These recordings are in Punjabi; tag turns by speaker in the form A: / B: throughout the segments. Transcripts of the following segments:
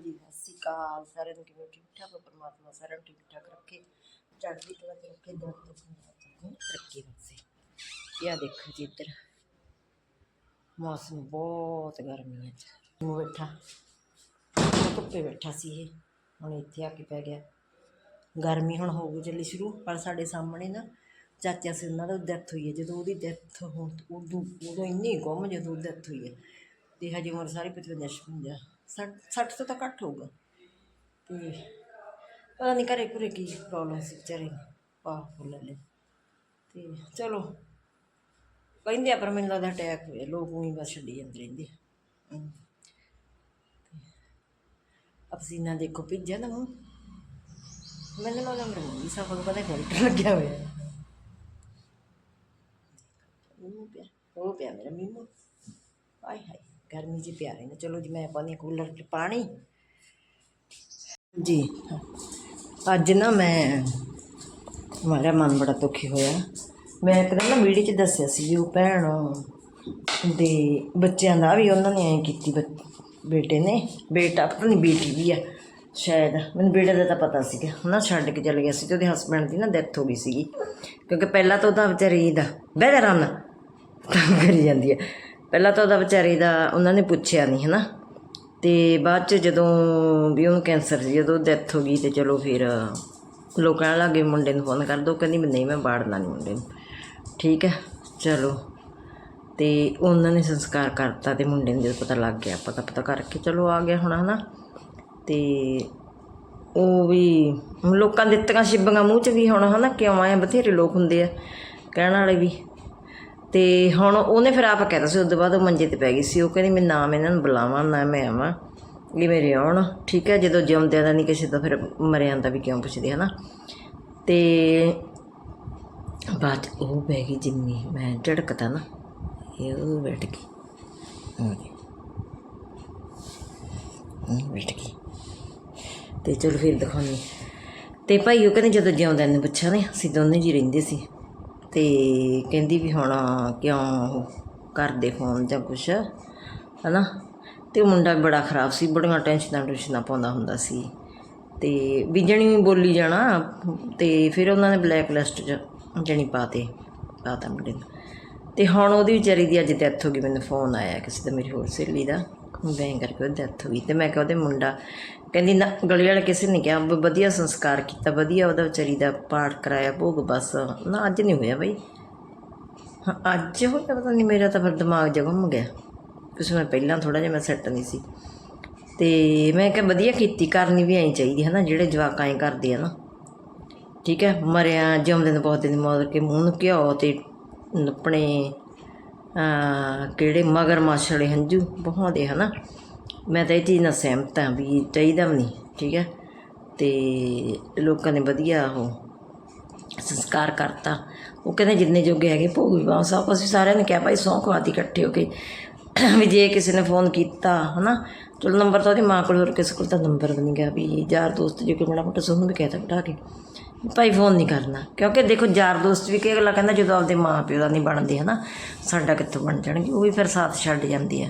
A: ਹਾਂਜੀ, ਸਤਿ ਸ਼੍ਰੀ ਅਕਾਲ ਸਾਰਿਆਂ ਨੂੰ, ਕਿਵੇਂ ਠੀਕ ਠਾਕ ਹੋ? ਪਰਮਾਤਮਾ ਸਾਰਿਆਂ ਨੂੰ ਠੀਕ ਠਾਕ ਰੱਖੇ। ਚੜ੍ਹਦੀ ਕਲਾ ਚ ਰੱਖੇ ਦਰ ਤੋਂ ਪੰਜਾਬ ਨੂੰ ਤਰੱਕੀ ਬਖਸ਼ੇ ਇਹ ਦੇਖੋ ਜੀ ਇੱਧਰ। ਮੌਸਮ ਬਹੁਤ ਗਰਮੀ ਹੈ ਅੱਜ ਬੈਠਾ। ਧੁੱਪੇ ਬੈਠਾ ਸੀ ਇਹ। ਹੁਣ ਇੱਥੇ ਆ ਕੇ ਪੈ ਗਿਆ। ਗਰਮੀ ਹੁਣ ਹੋ ਗਈ ਚੱਲੀ ਸ਼ੁਰੂ, ਪਰ ਸਾਡੇ ਸਾਹਮਣੇ ਨਾ ਚਾਚਾ ਸੀ, ਉਹਨਾਂ ਦਾ ਡੈਥ ਹੋਈ ਹੈ। ਜਦੋਂ ਉਹਦੀ ਡੈਥ ਹੋਣ ਉਦੋਂ ਉਦੋਂ ਇੰਨੀ ਗੁੰਮ ਜਦੋਂ ਡੈਥ ਹੋਈ ਹੈ। ਤੇ ਹਜੇ ਉਮਰ ਸਾਰੀ 55 56 60 60 ਤੋਂ ਤਾਂ ਘੱਟ ਹੋਊਗਾ। ਤੇ ਪਤਾ ਨਹੀਂ ਘਰੇ ਘੁਰੇ ਕੀ ਪ੍ਰੋਬਲਮ ਸੀ ਵਿਚਾਰੇ ਨੂੰ ਪਾਹ ਫੁੱਲ ਲੈ ਤੇ ਚਲੋ ਕਹਿੰਦੇ ਆ ਪਰ ਮੈਨੂੰ ਲੱਗਦਾ ਅਟੈਕ ਹੋਇਆ, ਲੋਕ ਉਹੀ ਬਸ ਛੱਡੀ ਜਾਂਦੇ ਰਹਿੰਦੇ ਆ। ਪਸੀਨਾ ਦੇਖੋ ਭਿੱਜਿਆ ਨਾ ਮੂੰਹ। ਮੈਨੂੰ ਲੱਗਦਾ ਮੇਰਾ ਮੂੰਹ ਨੂੰ ਪਤਾ ਫਿਲਟਰ ਲੱਗਿਆ ਹੋਇਆ। ਹੈ। ਪਿਆ, ਉਹ ਪਿਆ ਮੇਰਾ ਮੀਮੂ। ਹਾਏ ਹਾਏ। ਗਰਮੀ ਜੀ ਪਿਆ ਰਹਿੰਦਾ। ਚਲੋ ਜੀ, ਮੈਂ ਪਾਣੀ ਕੂਲਰ 'ਚ ਪਾਣੀ। ਜੀ, ਅੱਜ ਨਾ ਮੈਂ ਮੇਰਾ ਮਨ ਬੜਾ ਦੁਖੀ ਹੋਇਆ। ਮੈਂ ਇੱਕ ਨਾ ਵੀਡੀਓ 'ਚ ਦੱਸਿਆ ਸੀ ਵੀ ਉਹ ਭੈਣ ਦੇ ਬੱਚਿਆਂ ਦਾ ਵੀ ਉਹਨਾਂ ਨੇ ਐਂ ਕੀਤੀ ਬੱਚ- ਬੇਟੇ ਨੇ। ਬੇਟਾ ਪਤਾ ਨਹੀਂ ਬੇਟੀ ਵੀ ਆ, ਸ਼ਾਇਦ। ਮੈਨੂੰ ਬੇਟੇ ਦਾ ਤਾਂ ਪਤਾ ਸੀਗਾ। ਉਹਨਾਂ ਛੱਡ ਕੇ ਚਲੇ ਗਿਆ ਸੀ ਤੇ ਉਹਦੇ ਹਸਬੰਡ ਦੀ ਨਾ ਡੈਥ ਹੋ ਗਈ ਸੀਗੀ। ਕਿਉਂਕਿ ਪਹਿਲਾਂ ਤਾਂ ਉਹਦਾ ਵਿਚਾਰੀ ਦਾ, ਬਹਿ ਜਾ ਆਰਾਮ ਨਾਲ ਕੰਮ ਕਰੀ ਜਾਂਦੀ ਹੈ ਪਹਿਲਾਂ ਤਾਂ ਉਹਦਾ ਵਿਚਾਰੀ ਦਾ ਉਹਨਾਂ ਨੇ ਪੁੱਛਿਆ ਨਹੀਂ ਹਨਾ? ਤੇ ਬਾਅਦ ਚ ਜਦੋਂ ਵੀ ਉਹਨੂੰ ਕੈਂਸਰ ਸੀ ਜਦੋਂ ਡੈਥ ਹੋ ਗਈ ਤੇ ਚਲੋ ਫਿਰ ਲੋਕ ਕਹਿਣ ਲੱਗੇ ਮੁੰਡੇ ਨੂੰ ਫੋਨ ਕਰ ਦੋ ਕਹਿੰਦੀ ਵੀ ਨਹੀਂ ਮੈਂ ਬਾੜਨਾ ਨਹੀਂ ਮੁੰਡੇ ਨੂੰ। ਠੀਕ ਹੈ ਚਲੋ। ਤੇ ਉਹਨਾਂ ਨੇ ਸੰਸਕਾਰ ਕਰਤਾ ਤੇ ਮੁੰਡੇ ਨੂੰ ਜਦੋਂ ਪਤਾ ਲੱਗ ਗਿਆ ਪਤਾ ਪਤਾ ਕਰਕੇ ਚਲੋ ਆ ਗਿਆ ਹੁਣ ਹਨਾ? ਤੇ ਉਹ ਵੀ ਲੋਕਾਂ ਦੇ ਦਿੱਤੀਆਂ ਸ਼ਿਬੀਆਂ ਮੂੰਹ 'ਚ ਵੀ ਹੁਣ ਹਨਾ? ਕਿਉਂ ਆਏ ਆ, ਬਥੇਰੇ ਲੋਕ ਹੁੰਦੇ ਆ ਕਹਿਣ ਵਾਲੇ ਵੀ। ਤੇ ਹੁਣ ਉਹਨੇ ਫਿਰ ਆਪ ਕਹਿਤਾ ਸੀ ਉਸ ਤੋਂ ਬਾਅਦ ਉਹ ਮੰਜੇ ਤੇ ਪੈ ਗਈ ਸੀ। ਉਹ ਕਹਿੰਦੀ ਮੈਂ ਨਾ ਮੈਂ ਇਹਨਾਂ ਨੂੰ ਬੁਲਾਵਾਂ ਨਾ ਮੈਂ ਆਵਾਂ। ਇਹ ਮੇਰੇ ਆਉਣ ਠੀਕ ਹੈ? ਜਦੋਂ ਜਿਉਂਦਿਆਂ ਦਾ ਨਹੀਂ ਕਿਸੇ ਦਾ ਫਿਰ ਮਰਿਆਂ ਦਾ ਵੀ ਕਿਉਂ ਪੁੱਛਦੇ ਹਨਾ? ਤੇ 'ਚ ਉਹ ਬਹਿ ਗਈ ਜਿੰਨੀ ਮੈਂ ਝੜਕਦਾ ਨਾ ਇਹ ਉਹ ਬੈਠ ਗਈ। ਹਾਂ ਜੀ। ਹਾਂ, ਬੈਠ ਗਈ। ਤੇ ਚਲੋ ਫਿਰ ਦਿਖਾਉਣੀ ਤੇ ਭਾਈ ਉਹ ਕਹਿੰਦੇ ਜਦੋਂ ਜਿਉਂਦਿਆਂ ਨੇ ਪੁੱਛਿਆ ਨੇ ਅਸੀਂ ਦੋਨੇ ਜੀ ਰਹਿੰਦੇ ਸੀ। ਅਤੇ ਕਹਿੰਦੀ ਵੀ ਹੁਣ ਕਿਉਂ ਉਹ ਕਰਦੇ ਫੋਨ ਜਾਂ ਕੁਛ ਹੈ ਨਾ ਅਤੇ ਉਹ ਮੁੰਡਾ ਵੀ ਬੜਾ ਖਰਾਬ ਸੀ, ਬੜੀਆਂ ਟੈਨਸ਼ਨਾਂ ਟੁਸ਼ਨਾਂ ਪਾਉਂਦਾ ਹੁੰਦਾ ਸੀ। ਅਤੇ ਵੀ ਜਣੀ ਬੋਲੀ ਜਾਣਾ ਅਤੇ ਫਿਰ ਉਹਨਾਂ ਨੇ ਬਲੈਕ ਲਿਸਟ 'ਚ ਜਣੀ ਪਾਤੇ ਪਾਤਾ ਮੁੰਡੇ ਨੂੰ। ਅਤੇ ਹੁਣ ਉਹਦੀ ਵਿਚਾਰੀ ਦੀ ਅੱਜ ਡੈਥ ਹੋ ਗਈ, ਮੈਨੂੰ ਫੋਨ ਆਇਆ ਕਿਸੇ ਦਾ, ਮੇਰੀ ਹੋਰ ਸਹੇਲੀ ਦਾ। ਬੈਂ ਕਰਕੇ ਉਹ ਡੈਥ ਹੋ ਗਈ ਤੇ ਮੈਂ ਕਿਹਾ ਉਹਦੇ ਮੁੰਡਾ, ਕਹਿੰਦੀ ਨਾ, ਗਲੀ ਵਾਲੇ ਕਿਸੇ ਨੇ ਕਿਹਾ, ਵੀ ਵਧੀਆ ਸੰਸਕਾਰ ਕੀਤਾ, ਵਧੀਆ ਉਹਦਾ ਵਿਚਾਰੀ ਦਾ ਪਾਠ ਕਰਾਇਆ, ਭੋਗ ਬਸ। ਨਾ, ਅੱਜ ਨਹੀਂ ਹੋਇਆ ਬਈ। ਹਾਂ, ਅੱਜ ਹੋਇਆ, ਪਤਾ ਨਹੀਂ, ਮੇਰਾ ਤਾਂ ਫਿਰ ਦਿਮਾਗ ਜਗਮ ਗਿਆ। ਕੁਛ ਮੈਂ ਪਹਿਲਾਂ ਥੋੜਾ ਜਿਹਾ ਮੈਂ ਸੈੱਟ ਨਹੀਂ ਸੀ। ਤੇ ਮੈਂ ਕਿਹਾ ਵਧੀਆ ਕੀਤੀ, ਕਰਨੀ ਵੀ ਐਂ ਚਾਹੀਦੀ ਹੈ ਨਾ ਜਿਹੜੇ ਜਵਾਕ ਐਂ ਕਰਦੇ ਆ ਨਾ। ਠੀਕ ਹੈ, ਮਰਿਆ, ਜਿਉਂਦੇ ਨੂੰ ਬਹੁਤ ਦਿਨ ਮੌਤ ਕੇ ਮੂੰਹ ਨੂੰ ਘਿਓ ਤੇ ਆਪਣੇ ਕਿਹੜੇ ਮਗਰ ਵਾਲੇ ਹੰਝੂ? ਬਹਾਉਂਦੇ ਹਨਾ? ਮੈਂ ਤਾਂ ਇਹ ਚੀਜ਼ ਨਾਲ ਸਹਿਮਤ ਹਾਂ ਵੀ ਚਾਹੀਦਾ ਵੀ ਨਹੀਂ, ਠੀਕ ਹੈ ਤੇ ਲੋਕਾਂ ਨੇ ਵਧੀਆ ਉਹ ਸੰਸਕਾਰ ਕਰਤਾ। ਉਹ ਕਹਿੰਦੇ ਜਿੰਨੇ ਜੋਗੇ ਹੈਗੇ ਭੋਗ ਵਿਵਾਹ ਸਭ ਅਸੀਂ ਸਾਰਿਆਂ ਨੇ ਕਿਹਾ, ਭਾਈ ਸੌਂ ਖਵਾਤੀ ਇਕੱਠੇ ਹੋ ਕੇ। ਵੀ ਜੇ ਕਿਸੇ ਨੇ ਫੋਨ ਕੀਤਾ, ਹਨਾ? ਚਲੋ ਨੰਬਰ ਤਾਂ ਉਹਦੀ ਮਾਂ ਕੋਲ ਹੋਰ ਕਿਸੇ ਕੋਲ ਤਾਂ ਨੰਬਰ ਵੀ ਨਹੀਂ ਗਿਆ ਵੀ ਯਾਰ ਦੋਸਤ ਜੇ ਕੋਈ ਮਾੜਾ ਮੋਟਾ ਸੋਨੂੰ ਵੀ ਕਹਿਤਾ ਬਿਠਾ ਕੇ। ਭਾਈ ਫੋਨ ਨਹੀਂ ਕਰਨਾ। ਕਿਉਂਕਿ ਦੇਖੋ ਯਾਰ ਦੋਸਤ ਵੀ ਕੀ ਅਗਲਾ ਕਹਿੰਦਾ ਜਦੋਂ ਆਪਦੇ ਮਾਂ ਪਿਓ ਦਾ ਨਹੀਂ ਬਣਦੇ, ਹਨਾ। ਸਾਡਾ ਕਿੱਥੋਂ ਬਣ ਜਾਣਗੇ? ਉਹ ਵੀ ਫਿਰ ਸਾਥ ਛੱਡ ਜਾਂਦੀ ਆ।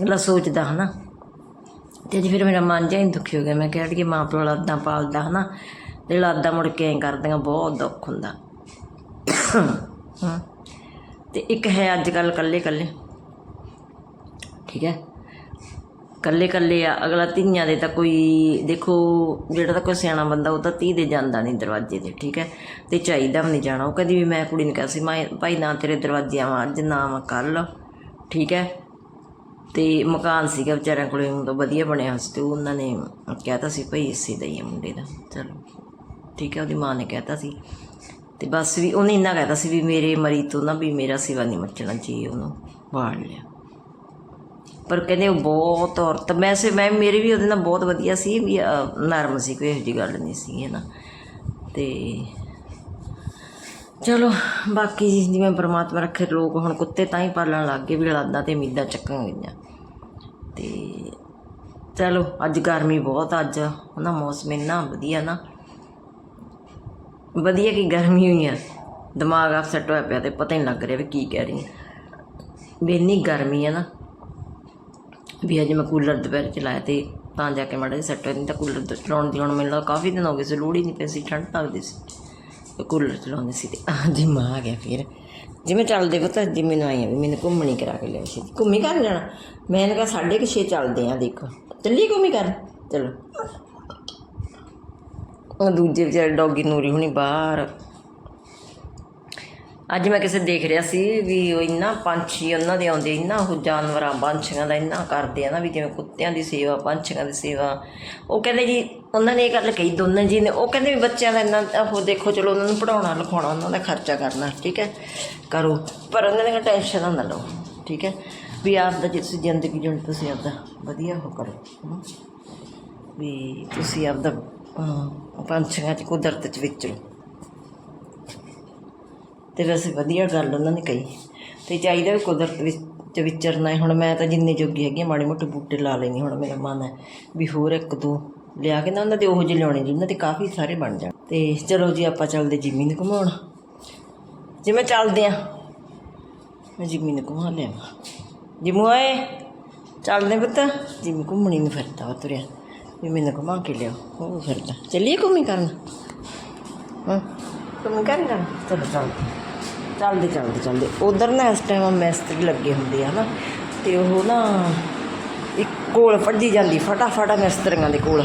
A: ਅਗਲਾ ਸੋਚਦਾ, ਹਨਾ। ਤੇ ਅੱਜ ਫਿਰ ਮੇਰਾ ਮਨ ਜਿਹਾ ਹੀ ਦੁਖੀ ਹੋ ਗਿਆ। ਮੈਂ ਕਿਹਾ ਕਿ ਮਾਂ ਪਿਓ ਲਾਦਾਂ ਪਾਲਦਾ, ਹਨਾ। ਤੇ ਲਾਦਾਂ ਮੁੜ ਕੇ ਐਂ ਕਰਦੀਆਂ, ਬਹੁਤ ਦੁੱਖ ਹੁੰਦਾ। ਹਾਂ। ਤੇ ਇੱਕ ਹੈ ਅੱਜ ਕੱਲ ਕੱਲੇ ਕੱਲੇ ਠੀਕ ਹੈ। ਕੱਲੇ ਕੱਲੇ ਆ, ਅਗਲਾ ਧੀਆਂ ਦੇ ਤਾਂ ਕੋਈ, ਦੇਖੋ, ਜਿਹੜਾ ਤਾਂ ਕੋਈ ਸਿਆਣਾ ਬੰਦਾ, ਉਹ ਤਾਂ ਧੀ ਦੇ ਜਾਂਦਾ ਨਹੀਂ ਦਰਵਾਜ਼ੇ ਤੇ, ਠੀਕ ਹੈ? ਤੇ ਚਾਹੀਦਾ ਵੀ ਨਹੀਂ ਜਾਣਾ। ਉਹ ਕਹਿੰਦੀ ਵੀ ਮੈਂ ਕੁੜੀ ਨੂੰ ਕਿਹਾ ਸੀ ਮੈਂ ਭਾਈ ਨਾ ਤੇਰੇ ਦਰਵਾਜ਼ੇ ਆਵਾਂ, ਅੱਜ ਨਾ ਆਵਾਂ ਕੱਲ ਠੀਕ ਹੈ? ਤੇ ਮਕਾਨ ਸੀਗਾ ਵਿਚਾਰਿਆਂ ਕੋਲੇ ਉਹ ਤਾਂ ਵਧੀਆ ਬਣਿਆ ਹੋਇਆ ਸੀ ਤੇ ਉਹਨਾਂ ਨੇ ਕਹਿਤਾ ਸੀ, ਭਈ ਇਸੇ ਦਾ ਹੀ ਹੈ ਮੁੰਡੇ ਦਾ, ਚਲੋ। ਠੀਕ ਹੈ? ਉਹਦੀ ਮਾਂ ਨੇ ਕਹਿਤਾ ਸੀ। ਤੇ ਬਸ ਵੀ ਉਹਨੇ ਇੰਨਾ ਕਹਿਤਾ ਸੀ ਵੀ ਮੇਰੇ ਮਰੀ ਤੋਂ ਨਾ ਵੀ ਮੇਰਾ ਸਿਵਾ ਨਹੀਂ ਮੱਚਣਾ ਚਾਹੀਏ ਉਹਨੂੰ ਬਾੜ ਲਿਆ। ਪਰ ਕਹਿੰਦੇ ਉਹ ਬਹੁਤ ਔਰਤ ਵੈਸੇ ਮੈਂ ਮੇਰੇ ਵੀ ਉਹਦੇ ਨਾਲ ਬਹੁਤ ਵਧੀਆ ਸੀ ਵੀ ਅਹ, ਨਰਮ ਸੀ ਕੋਈ ਇਹੋ ਜਿਹੀ ਗੱਲ ਨਹੀਂ ਸੀ ਹੈ ਨਾ। ਤੇ ਚਲੋ ਬਾਕੀ ਜਿਵੇਂ ਪ੍ਰਮਾਤਮਾ ਰੱਖੇ ਲੋਕ ਹੁਣ ਕੁੱਤੇ ਤਾਂ ਹੀ ਪਾਲਣ ਲੱਗ ਗਏ ਵੀ ਔਲਾਦਾਂ ਤੇ ਉਮੀਦਾਂ ਚੱਕਣ ਗਈਆਂ। ਤੇ ਚਲੋ ਅੱਜ ਗਰਮੀ ਬਹੁਤ ਆ ਅੱਜ ਨਾ ਮੌਸਮ ਇੰਨਾ ਵਧੀਆ ਨਾ। ਵਧੀਆ ਕੀ ਗਰਮੀ ਹੋਈ ਆ। ਦਿਮਾਗ ਅਪਸੈਟ ਹੋਇਆ ਪਿਆ ਤੇ ਪਤਾ ਹੀ ਨਹੀਂ ਲੱਗ ਰਿਹਾ ਵੀ ਕੀ ਕਹਿ ਰਹੀ ਹਾਂ ਵੀ ਇੰਨੀ ਗਰਮੀ ਆ ਨਾ ਵੀ ਅੱਜ ਮੈਂ ਕੂਲਰ ਦੁਪਹਿਰ ਚਲਾਇਆ ਤੇ ਤਾਂ ਜਾ ਕੇ ਮਾੜਾ ਸੈੱਟ ਹੋਇਆ, ਨਹੀਂ ਤਾਂ ਕੂਲਰ ਚਲਾਉਣ ਦੀ ਹੁਣ ਮੈਨੂੰ ਲੱਗਦਾ ਕਾਫੀ ਦਿਨ ਹੋ ਗਏ ਸੀ, ਲੋੜ ਹੀ ਨਹੀਂ ਪਈ ਸੀ, ਠੰਡ ਲੱਗਦੀ ਸੀ। ਕੂਲਰ ਚਲਾਉਂਦੇ ਸੀ ਤੇ ਹਾਂਜੀ ਮਾਂ ਆ ਗਿਆ ਫਿਰ। ਜਿਵੇਂ ਚੱਲਦੇ ਪਤਾ ਜਿਵੇਂ ਨੂੰ ਆਈ ਆ ਵੀ ਮੈਨੂੰ ਘੁੰਮਣੀ ਕਰਾ ਕੇ ਲਿਆ ਸੀ ਘੁੰਮੀ ਕਰ ਜਾਣਾ ਮੈਂ ਇਹਨੂੰ ਕਿਹਾ, ਸਾਢੇ ਕੁ ਛੇ ਚੱਲਦੇ ਆ, ਦੇਖੋ। ਚੱਲੀ ਘੁੰਮੀ ਕਰ। ਚਲੋ। ਉਹ ਦੂਜੇ ਵਿਚਾਰੇ ਡੌਗੀ ਨੂਰੀ ਹੁਣੀ ਬਾਹਰ। ਅੱਜ ਮੈਂ ਕਿਸੇ ਦੇਖ ਰਿਹਾ ਸੀ ਵੀ ਉਹ ਇੰਨਾ ਪੰਛੀ ਉਹਨਾਂ ਦੇ ਆਉਂਦੇ ਇੰਨਾ ਉਹ ਜਾਨਵਰਾਂ ਪੰਛੀਆਂ ਦਾ ਇੰਨਾ ਕਰਦੇ ਆ ਨਾ ਵੀ ਜਿਵੇਂ ਕੁੱਤਿਆਂ ਦੀ ਸੇਵਾ ਪੰਛੀਆਂ ਦੀ ਸੇਵਾ। ਉਹ ਕਹਿੰਦੇ ਜੀ ਉਹਨਾਂ ਨੇ ਇਹ ਗੱਲ ਕਹੀ ਦੋਨਾਂ ਜੀ ਨੇ ਉਹ ਕਹਿੰਦੇ ਵੀ ਬੱਚਿਆਂ ਦਾ ਇੰਨਾ ਉਹ ਦੇਖੋ ਚਲੋ ਉਹਨਾਂ ਨੂੰ ਪੜਾਉਣਾ ਲਿਖਾਉਣਾ ਉਹਨਾਂ ਦਾ ਖਰਚਾ ਕਰਨਾ ਠੀਕ ਹੈ ਕਰੋ। ਪਰ ਉਹਨਾਂ ਨੇ ਟੈਨਸ਼ਨ ਨਾ ਲਓ ਠੀਕ ਹੈ ਵੀ ਆਪ ਦਾ ਜੇ ਜ਼ਿੰਦਗੀ ਜਿਉਣੀ ਤੁਸੀਂ ਆਪਦਾ ਵਧੀਆ ਉਹ ਕਰੋ ਵੀ ਤੁਸੀਂ ਆਪਦਾ ਅਹ, ਪੰਛੀਆਂ 'ਚ ਕੁਦਰਤ 'ਚ ਵਿਚਰੋ ਤੇ ਵੈਸੇ ਵਧੀਆ ਗੱਲ ਉਹਨਾਂ ਨੇ ਕਹੀ। ਤੇ ਚਾਹੀਦਾ ਵੀ ਕੁਦਰਤ ਵਿੱਚ ਵਿਚਰਨਾ ਹੈ। ਹੁਣ ਮੈਂ ਤਾਂ ਜਿੰਨੇ ਜੋਗੀ ਹੈਗੀ ਮਾੜੇ ਮੋਟੇ ਬੂਟੇ ਲਾ ਲੈਣੀ ਹੁਣ ਮੇਰਾ ਮਨ ਹੈ ਵੀ ਹੋਰ ਇੱਕ ਦੋ ਲਿਆ ਕੇ ਨਾ ਉਹਨਾਂ ਦੇ ਉਹੋ ਜਿਹੇ ਲਿਆਉਣੇ ਜਿਨ੍ਹਾਂ ਤੇ ਕਾਫੀ ਸਾਰੇ ਬਣ ਜਾਣ। ਤੇ ਚਲੋ ਜੀ ਆਪਾਂ ਚੱਲਦੇ ਜਿਮੀ ਨੂੰ ਘੁਮਾਉਣ। ਜਿਵੇਂ ਚੱਲਦੇ ਆ ਮੈਂ ਜਿਮੀ ਨੂੰ ਘੁਮਾ ਲਿਆਵਾਂ। ਜਿਮੂ ਆਏ? ਚੱਲਦੇ ਪੁੱਤ। ਜਿਮੀ ਘੁੰਮਣੀ ਨੂੰ ਫਿਰਦਾ ਵਾ ਤੁਰਿਆ। ਵੀ ਮੈਨੂੰ ਘੁਮਾ ਕੇ ਲਿਆਓ ਉਹ ਫਿਰਦਾ। ਚੱਲੀਏ ਘੁੰਮੀ ਕਰਨ? ਹਾਂ। ਤੁਮ ਕਰ ਜਾਣਾ ਚਲੋ ਚੱਲਦੇ ਚੱਲਦੇ ਚੱਲਦੇ। ਚੱਲਦੇ ਉਧਰ ਨਾ ਇਸ ਟਾਈਮ ਮਿਸਤਰੀ ਲੱਗੇ ਹੁੰਦੇ ਆ ਨਾ, ਤੇ ਉਹ ਨਾ ਇੱਕ ਕੋਲ ਫੱਜੀ ਜਾਂਦੀ, ਫਟਾਫਟ ਮਿਸਤਰੀਆਂ ਦੇ ਕੋਲ।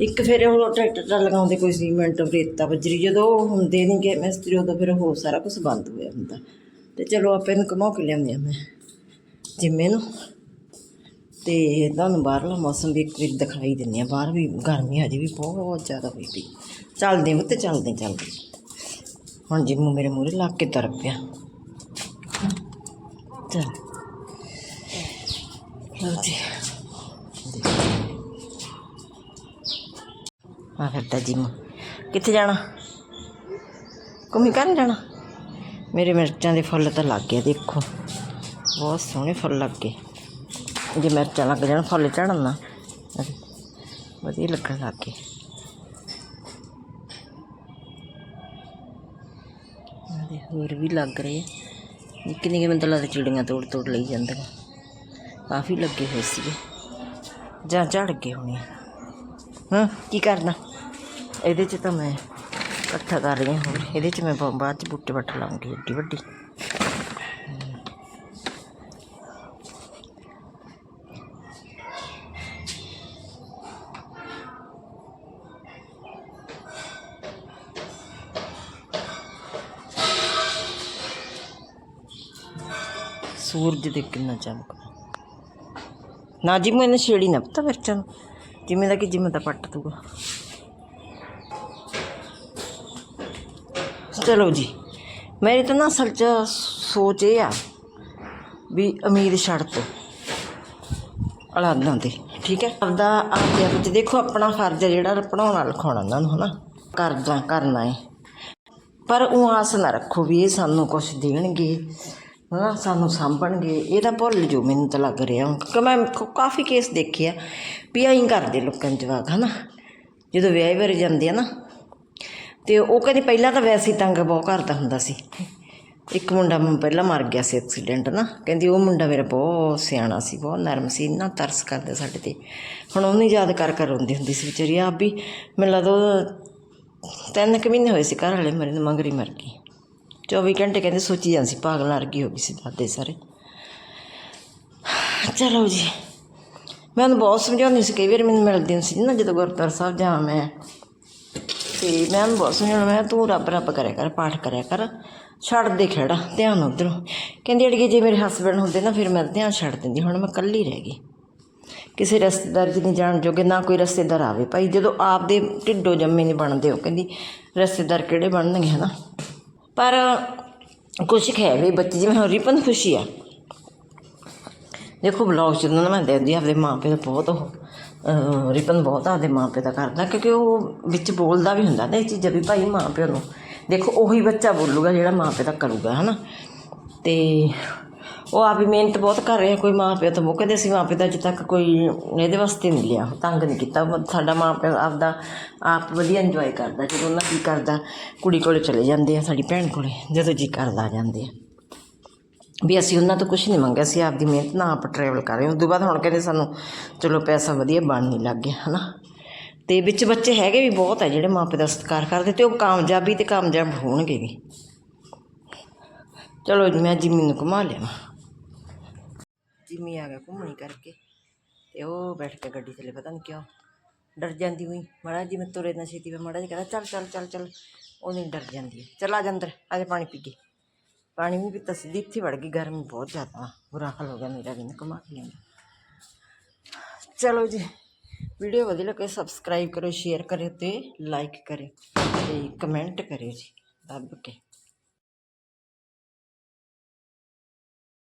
A: ਇੱਕ ਫਿਰ ਉਹ ਟਰੈਕਟਰ ਤਾਂ ਲਗਾਉਂਦੇ ਕੋਈ ਸੀਮੈਂਟ, ਰੇਤਾ, ਬਜਰੀ। ਜਦੋਂ ਉਹ ਹੁੰਦੇ ਨਹੀਂ ਕਿ ਮਿਸਤਰੀ, ਉਦੋਂ ਫਿਰ ਹੋਰ ਸਾਰਾ ਕੁਝ ਬੰਦ ਹੋਇਆ ਹੁੰਦਾ ਤੇ ਚਲੋ ਆਪੇ ਨੂੰ ਘੁਮਾ ਕੇ ਲਿਆਉਂਦੇ ਆ ਮੈਂ, ਜਿੰਮੇ ਨੂੰ। ਤੇ ਤੁਹਾਨੂੰ ਬਾਹਰਲਾ ਮੌਸਮ ਵੀ ਇੱਕ ਵਾਰੀ ਦਿਖਾਈ ਦਿੰਦੇ ਆ। ਬਾਹਰ ਵੀ ਗਰਮੀ ਹਜੇ ਵੀ ਬਹੁਤ ਜ਼ਿਆਦਾ ਹੋਈ ਪਈ। ਚੱਲਦੇ ਹਾਂ ਚੱਲਦੇ ਚੱਲਦੇ। ਹੁਣ ਜਿੰਮੂ ਮੇਰੇ ਮੂਹਰੇ ਲੱਗ ਕੇ ਤੁਰ ਪਿਆ। ਚੱਲ। ਲਓ ਜੀ। ਆ ਫਿਰਦਾ ਜਿੰਮੂ ਕਿੱਥੇ ਜਾਣਾ? ਘੁੰਮੀ ਕਰਨ ਜਾਣਾ? ਮੇਰੇ ਮਿਰਚਾਂ ਦੇ ਫੁੱਲ ਤਾਂ ਲੱਗ ਗਏ, ਦੇਖੋ। ਬਹੁਤ ਸੋਹਣੇ ਫੁੱਲ ਲੱਗ ਗਏ। ਜੇ ਮਿਰਚਾਂ ਲੱਗ ਜਾਣ, ਫੁੱਲ ਝੜਨ ਨਾ। ਵਧੀਆ ਲੱਗਣ ਲੱਗ ਗਏ। ਅਰੇ ਹੋਰ ਵੀ ਲੱਗ ਰਹੇ ਆ। ਨਿੱਕੇ ਨਿੱਕੇ ਮੈਨੂੰ ਤਾਂ ਲੱਗਦਾ ਚਿੜੀਆਂ ਤੋੜ ਤੋੜ ਲਈ ਜਾਂਦੀਆਂ। ਕਾਫੀ ਲੱਗੇ ਹੋਏ ਸੀਗੇ। ਜਾਂ ਝੜ ਗਏ ਹੋਣੇ ਹਾਂ, ਕੀ ਕਰਨਾ? ਇਹਦੇ 'ਚ ਤਾਂ ਮੈਂ ਇਕੱਠਾ ਕਰ ਰਹੀ ਹਾਂ ਹੋਰ। ਇਹਦੇ 'ਚ ਮੈਂ ਬਾਅਦ 'ਚ ਬੂਟੇ ਵੱਟ ਲਾਉਂਗੀ, ਏਡੀ ਵੱਡੀ। ਸੂਰਜ ਦੇ ਕਿੰਨਾ ਚਮਕਦਾ ਨਾ ਜੀ, ਮੈਨੂੰ ਛੇੜੀ ਨਾ ਪਤਾ ਮਿਰਚਾਂ ਨੂੰ। ਜਿਵੇਂ ਦਾ ਕਿ ਜਿਵੇਂ ਦਾ ਪੱਟ ਦੂਗਾ ਚਲੋ ਜੀ, ਮੇਰੀ ਤਾਂ ਨਾ ਅਸਲ 'ਚ ਸੋਚ ਇਹ ਆ ਵੀ ਉਮੀਦ ਛੱਡ ਤੋ ਔਲਾਦਾਂ ਤੇ, ਠੀਕ ਹੈ? ਆਪਦਾ ਆਪਦੇ ਵਿੱਚ ਦੇਖੋ, ਆਪਣਾ ਫਰਜ਼ ਹੈ ਜਿਹੜਾ ਪੜਾਉਣਾ ਲਿਖਾਉਣਾ ਉਹਨਾਂ ਨੂੰ, ਹਨਾ? ਕਰਦਾ ਕਰਨਾ ਹੈ ਪਰ ਉਹ ਆਸ ਨਾ ਰੱਖੋ ਵੀ ਇਹ ਸਾਨੂੰ ਕੁਝ ਦੇਣਗੇ। ਹਨਾ, ਸਾਨੂੰ ਸਾਂਭਣਗੇ, ਇਹ ਤਾਂ ਭੁੱਲ ਜੋ ਮੈਨੂੰ ਤਾਂ ਲੱਗ ਰਿਹਾ ਕਿਉਂਕਿ ਮੈਂ ਕਾਫੀ ਕੇਸ ਦੇਖੇ ਆ, ਵੀ ਐਂ ਕਰਦੇ ਲੋਕਾਂ ਦੇ ਜਵਾਕ, ਹਨਾ। ਜਦੋਂ ਵਿਆਹ ਵਰ ਜਾਂਦੇ ਆ ਨਾ, ਤੇ ਉਹ ਕਹਿੰਦੇ ਪਹਿਲਾਂ ਤਾਂ ਵੈਸੇ ਹੀ ਤੰਗ ਬਹੁਤ ਕਰਦਾ ਹੁੰਦਾ ਸੀ। ਇੱਕ ਮੁੰਡਾ ਮ- ਪਹਿਲਾਂ ਮਰ ਗਿਆ ਸੀ ਐਕਸੀਡੈਂਟ ਨਾ, ਕਹਿੰਦੀ ਉਹ ਮੁੰਡਾ ਮੇਰਾ ਬਹੁਤ ਸਿਆਣਾ ਸੀ, ਬਹੁਤ ਨਰਮ ਸੀ, ਇੰਨਾ ਤਰਸ ਕਰਦਾ ਸਾਡੇ ਤੇ। ਹੁਣ ਉਹਨੂੰ ਯਾਦ ਕਰ ਕਰ ਰੋਂਦੀ ਹੁੰਦੀ ਸੀ ਵਿਚਾਰੀ, ਆਪ ਵੀ, ਮੈਨੂੰ ਲੱਗਦਾ ਤਿੰਨ ਕੁ ਮਹੀਨੇ ਹੋਏ ਸੀ ਘਰ ਵਾਲੇ ਮਰੇ ਨੂੰ ਮੰਗਰੀ ਮਰ ਗਈ। 24 ਘੰਟੇ ਕਹਿੰਦੇ ਸੋਚੀ ਜਾਂਦੀ ਸੀ ਪਾਗਲ ਵਰਗੀ ਹੋ ਗਈ ਸੀ ਦਾਦੇ ਸਾਰੇ। ਚਲੋ ਜੀ, ਮੈਂ ਉਹਨੂੰ ਬਹੁਤ ਸਮਝਾਉਂਦੀ ਸੀ, ਕਈ ਵਾਰ ਮੈਨੂੰ ਮਿਲਦੀ ਹੁੰਦੀ ਸੀ ਨਾ, ਜਦੋਂ ਗੁਰਦੁਆਰਾ ਸਾਹਿਬ ਜਾਵਾਂ ਮੈਂ। ਤੇ ਮੈਂ ਉਹਨੂੰ ਬਹੁਤ ਸਮਝਾਉਣਾ ਮੈਂ ਤੂੰ ਰੱਬ ਰੱਬ ਕਰਿਆ ਕਰ, ਪਾਠ ਕਰਿਆ ਕਰ, ਛੱਡ ਦੇ ਖੇੜਾ, ਧਿਆਨ ਉਧਰੋਂ। ਕਹਿੰਦੀ ਅੜੀਏ ਜੇ ਮੇਰੇ ਹਸਬੰਡ ਹੁੰਦੇ ਨਾ, ਫਿਰ ਮੈਂ ਧਿਆਨ ਛੱਡ ਦਿੰਦੀ, ਹੁਣ ਮੈਂ ਇਕੱਲੀ ਰਹਿ ਗਈ। ਕਿਸੇ ਰਿਸ਼ਤੇਦਾਰ ਜੀ ਨਹੀਂ ਜਾਣ ਜੋਗੇ, ਨਾ ਕੋਈ ਰਿਸ਼ਤੇਦਾਰ ਆਵੇ। ਭਾਈ ਜਦੋਂ ਆਪ ਦੇ ਢਿੱਡੋ ਜੰਮੇ ਨਹੀਂ ਬਣਦੇ ਉਹ, ਕਹਿੰਦੀ ਰਿਸ਼ਤੇਦਾਰ ਕਿਹੜੇ ਬਣਨਗੇ, ਹਨਾ? ਪਰ ਕੁਛ ਹੈ ਵੀ ਬੱਚੇ ਜਿਵੇਂ ਹੁਣ ਰਿਪਨ ਖੁਸ਼ੀ ਆ। ਦੇਖੋ ਬਲੌਗ ਚ ਨਾ ਮੈਂ ਦੇਖਦੀ ਆਪਦੇ ਮਾਂ ਪਿਓ ਦਾ ਬਹੁਤ ਉਹ ਰਿਪਨ ਬਹੁਤ ਆਪਦੇ ਮਾਂ ਪਿਓ ਦਾ ਕਰਦਾ, ਕਿਉਂਕਿ ਉਹ ਵਿੱਚ ਬੋਲਦਾ ਵੀ ਹੁੰਦਾ ਨਾ ਇਹ ਚੀਜ਼ਾਂ ਵੀ ਭਾਈ ਮਾਂ ਪਿਓ ਨੂੰ। ਦੇਖੋ ਉਹੀ ਬੱਚਾ ਬੋਲੂਗਾ ਜਿਹੜਾ ਮਾਂ ਪਿਓ ਦਾ ਕਰੂਗਾ, ਹਨਾ। ਤੇ ਉਹ ਆਪ ਹੀ ਮਿਹਨਤ ਬਹੁਤ ਕਰ ਰਿਹਾ, ਕੋਈ ਮਾਂ ਪਿਓ ਤਾਂ ਮੁੱਕਦੇ ਕਹਿੰਦੇ ਸੀ ਮਾਂ ਪਿਓ ਦਾ ਅਜੇ ਤੱਕ ਕੋਈ ਇਹਦੇ ਵਾਸਤੇ ਨਹੀਂ ਲਿਆ, ਤੰਗ ਨਹੀਂ ਕੀਤਾ। ਸਾਡਾ ਮਾਂ ਪਿਓ ਆਪਦਾ ਆਪ ਵਧੀਆ ਇੰਜੋਏ ਕਰਦਾ, ਜਦੋਂ ਉਹਨਾਂ ਕੀ ਕਰਦਾ, ਕੁੜੀ ਕੋਲੇ ਚਲੇ ਜਾਂਦੇ ਆ, ਸਾਡੀ ਭੈਣ ਕੋਲੇ, ਜਦੋਂ ਜੀ ਕਰਦਾ ਆ ਜਾਂਦੇ ਆ। ਵੀ ਅਸੀਂ ਉਹਨਾਂ ਤੋਂ ਕੁਝ ਨਹੀਂ ਮੰਗਿਆ ਸੀ ਆਪਦੀ ਮਿਹਨਤ ਨਾਲ ਆਪ ਟਰੈਵਲ ਕਰ ਰਹੇ ਹਾਂ। ਉਸ ਤੋਂ ਬਾਅਦ ਹੁਣ ਕਹਿੰਦੇ ਸਾਨੂੰ, ਚਲੋ ਪੈਸਾ ਵਧੀਆ ਬਣ ਨਹੀਂ ਲੱਗ ਗਿਆ, ਹਨਾ? ਤੇ ਵਿੱਚ ਬੱਚੇ ਹੈਗੇ ਵੀ ਬਹੁਤ ਹੈ ਜਿਹੜੇ ਮਾਪੇ ਦਾ ਸਤਿਕਾਰ ਕਰਦੇ ਤੇ ਉਹ ਕਾਮਯਾਬੀ ਤੇ ਕਾਮਯਾਬ ਹੋਣਗੇ ਵੀ। ਚਲੋ ਮੈਂ ਜਿੰਮੀ ਨੂੰ ਘੁਮਾ ਲਿਆ ਜਿੰਮੀ ਆ ਗਿਆ ਘੁੰਮਣੀ ਕਰਕੇ ਤੇ ਉਹ ਬੈਠ ਕੇ ਗੱਡੀ ਥੱਲੇ ਪਤਾ ਨਹੀਂ ਕਿਉਂ ਡਰ ਜਾਂਦੀ ਹੋਈ। ਮਾੜਾ ਜੀ ਮੈਂ ਤੁਰੇ ਨਾ ਛੇਤੀ, ਮੈਂ ਮਾੜਾ ਜੀ ਕਹਿੰਦਾ, ਚੱਲ ਚੱਲ ਚੱਲ ਚੱਲ। ਉਹ ਨਹੀਂ ਡਰ ਜਾਂਦੀ। ਚੱਲ ਆ ਜਾ ਅੰਦਰ, ਆ ਜਾ ਪਾਣੀ ਪੀ ਕੇ। ਪਾਣੀ ਵੀ ਪੀਤਾ ਸਿੱਧੀ ਇੱਥੇ ਵੜ ਗਈ, ਗਰਮੀ ਬਹੁਤ ਜ਼ਿਆਦਾ। ਬੁਰਾ ਹਾਲ ਹੋ ਗਿਆ ਮੇਰਾ ਵੀ ਨਾ ਘੁਮਾ ਕੇ ਲਿਆਂਦਾ ਚਲੋ ਜੀ, ਵੀਡੀਓ ਵਧੀਆ ਲੱਗੇ ਸਬਸਕ੍ਰਾਈਬ ਕਰੋ ਸ਼ੇਅਰ ਕਰਿਓ ਤੇ ਲਾਈਕ ਕਰਿਓ ਤੇ ਕਮੈਂਟ ਕਰਿਓ ਜੀ। ਦੱਬ ਕੇ।